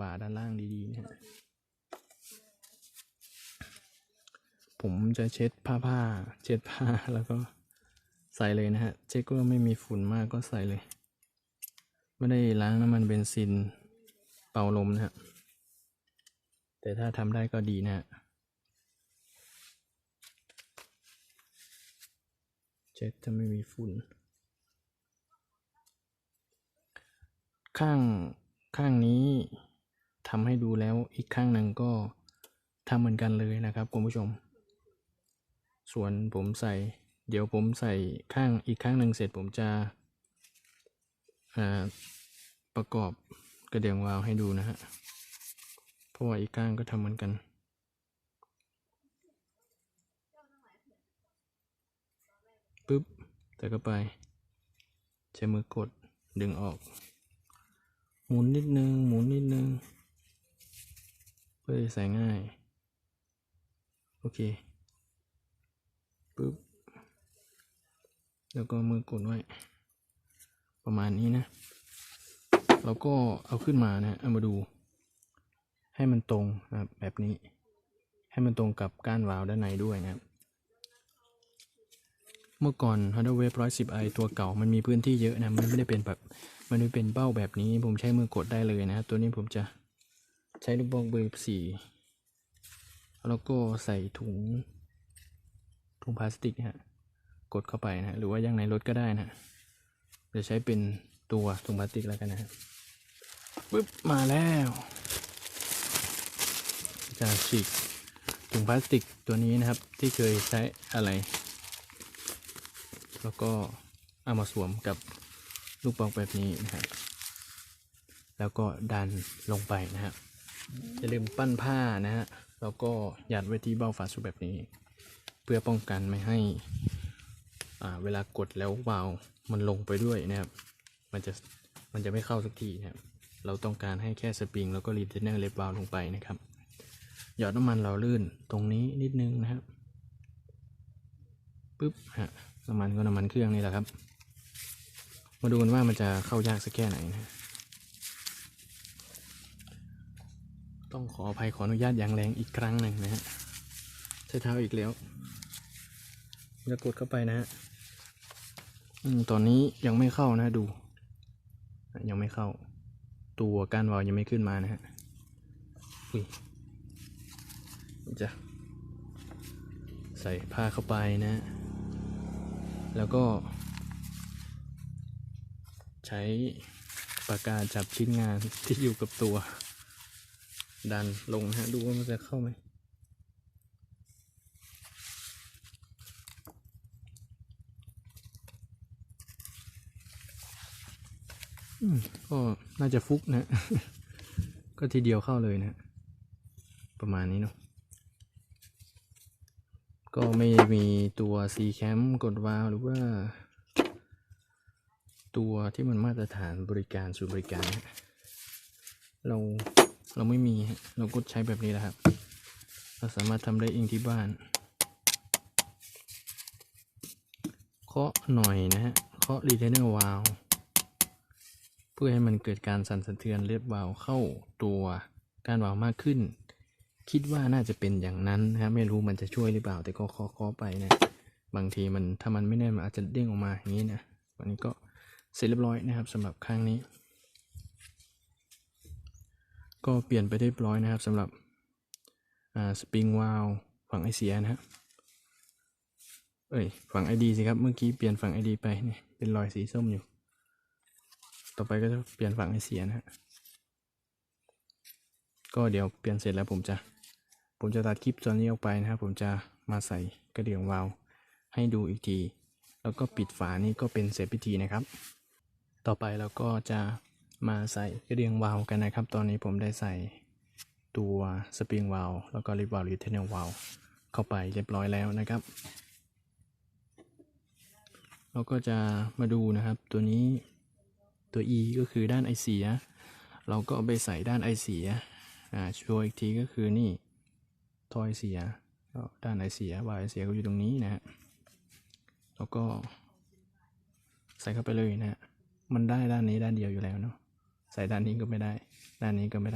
บ่าด้านล่างดีๆนะฮะผมจะเช็ดผ้าผ้า เช็ดผ้าแล้วก็ใส่เลยนะฮะ เช็คว่าไม่มีฝุ่นมากก็ใส่เลย ไม่ได้ล้างน้ำมันเบนซินเป่าลมนะฮะ แต่ถ้าทำได้ก็ดีนะฮะ เช็ดจะไม่มีฝุ่น ข้างข้างนี้ ทำให้ดูแล้วอีกข้างหนึ่งก็ทำเหมือนกันเลยนะครับคุณผู้ชม ส่วนผมใส่ เดี๋ยวผมใส่ข้างอีกข้างหนึ่งเสร็จผมจะอ่าประกอบกระเดื่องวาล์วให้ดูนะฮะ เพราะว่าอีกข้างก็ทำเหมือนกันปึ๊บแต่ก็ไปใช้มือกดดึงออก หมุนนิดนึง หมุนนิดนึง พื่อจะใส่ง่าย โอเคปึ๊บ แล้วก็มือกดไว้ ประมาณนี้นะ แล้วก็เอาขึ้นมานะเอามาดู ให้มันตรงนะครับแบบนี้ ให้มันตรงกับก้านวาล์วด้านในด้วยนะครับเมื่อก่อน Honda Wave 110i ตัวเก่ามันมีพื้นที่เยอะนะ มันไม่ได้เป็นแบบ มันไม่เป็นเบ้าแบบนี้ ผมใช้มือกดได้เลยนะ ตัวนี้ผมจะ ใช้ลูกบอลเบอร์สี่แล้วก็ใส่ถุง ถุงพลาสติกนะฮะกดเข้าไปนะหรือว่ายังในรถก็ได้นะจะใช้เป็นตัวถุงพลาสติกแล้วกันนะฮะปึ๊บมาแล้วจะฉีกถุงพลาสติกตัวนี้นะครับ ที่เคยใช้อะไร แล้วก็เอามาสวมกับลูกบอลแบบนี้นะครับแล้วก็ดันลงไปนะฮะ อย่าลืมปั้นผ้านะฮะแล้วก็หยัดไว้ที่เบ้าฝาสูบแบบนี้ เพื่อป้องกันไม่ให้อ่าเวลากดแล้ววาล์วมันลงไปด้วยนะครับ มันจะมันจะไม่เข้าสักทีนะครับ เราต้องการให้แค่สปริงแล้วก็รีเทนเนอร์เล็บวาล์วลงไปนะครับ หยอดน้ำมันเราลื่นตรงนี้นิดนึงนะครับปึ๊บฮะน้ำมันก็น้ำมันเครื่องนี่แหละครับ มาดูกันว่ามันจะเข้ายากสักแค่ไหนนะ ต้องขออภัยขออนุญาตอย่างแรงอีกครั้งหนึ่งนะฮะใช้เท้าอีกแล้วจะกดเข้าไปนะฮะอืมตอนนี้ยังไม่เข้านะดู ยังไม่เข้า ตัวก้านวาล์วยังไม่ขึ้นมานะฮะอุ้ยจะใส่ผ้าเข้าไปนะฮะแล้วก็ ใช้ปากกาจับชิ้นงานที่อยู่กับตัว ดันลงนะฮะ ดูว่ามันจะเข้าไหมอืมก็น่าจะฟุกนะ ก็ทีเดียวเข้าเลยนะ ประมาณนี้เนาะ ก็ไม่มีตัว C cam กดวาลหรือว่า ตัวที่มันมาตรฐานบริการศูนย์บริการฮะเรา เราไม่มีฮะเราก็ใช้แบบนี้แหละครับ เราสามารถทำได้เองที่บ้าน เคาะหน่อยนะฮะ เคาะรีเทนเนอร์วาลเพื่อให้มันเกิดการสั่นสะเทือนเล็บวาลเข้าตัวการวาลมากขึ้น คิดว่าน่าจะเป็นอย่างนั้นนะครับไม่รู้มันจะช่วยหรือเปล่า แต่ก็เคาะๆไปนะบางทีมันถ้ามันไม่แน่นมันอาจจะเด้งออกมาอย่างนี้นะวันนี้ก็เสร็จเรียบร้อยนะครับสำหรับข้างนี้ ก็เปลี่ยนไปเรียบร้อยนะครับสำหรับสปริงวาลฝั่งไอเสียนะฮะเอ้ยฝั่งไอดีสิครับ เมื่อกี้เปลี่ยนฝั่งไอดีไปนี่เป็นรอยสีส้มอยู่ ต่อไปก็จะเปลี่ยนฝั่งไอเสียนะฮะก็เดี๋ยวเปลี่ยนเสร็จแล้วผมจะ ผมจะตัดคลิปตัวนี้ออกไปนะครับ ผมจะมาใส่กระเดื่องวาล์วให้ดูอีกที แล้วก็ปิดฝานี่ก็เป็นเสร็จพิธีนะครับ ต่อไปเราก็จะ มาใส่กระเดื่องวาล์วกันนะครับ ตอนนี้ผมได้ใส่ตัวสปริงวาล์วแล้วก็ลิฟวาล์วหรือเทนเนลวาล์วเข้าไปเรียบร้อยแล้วนะครับ เราก็จะมาดูนะครับตัวนี้ตัว E ก็คือด้านไอเสีย เราก็เอาไปใส่ด้านไอเสียอ่าโชว์อีกทีก็คือนี่ทอยเสียก็ด้านไอเสียวายเสียก็อยู่ตรงนี้นะฮะแล้วก็ใส่เข้าไปเลยนะฮะมันได้ด้านนี้ด้านเดียวอยู่แล้วเนาะ ใส่ด้านนี้ก็ไม่ได้ ด้านนี้ก็ไม่ได้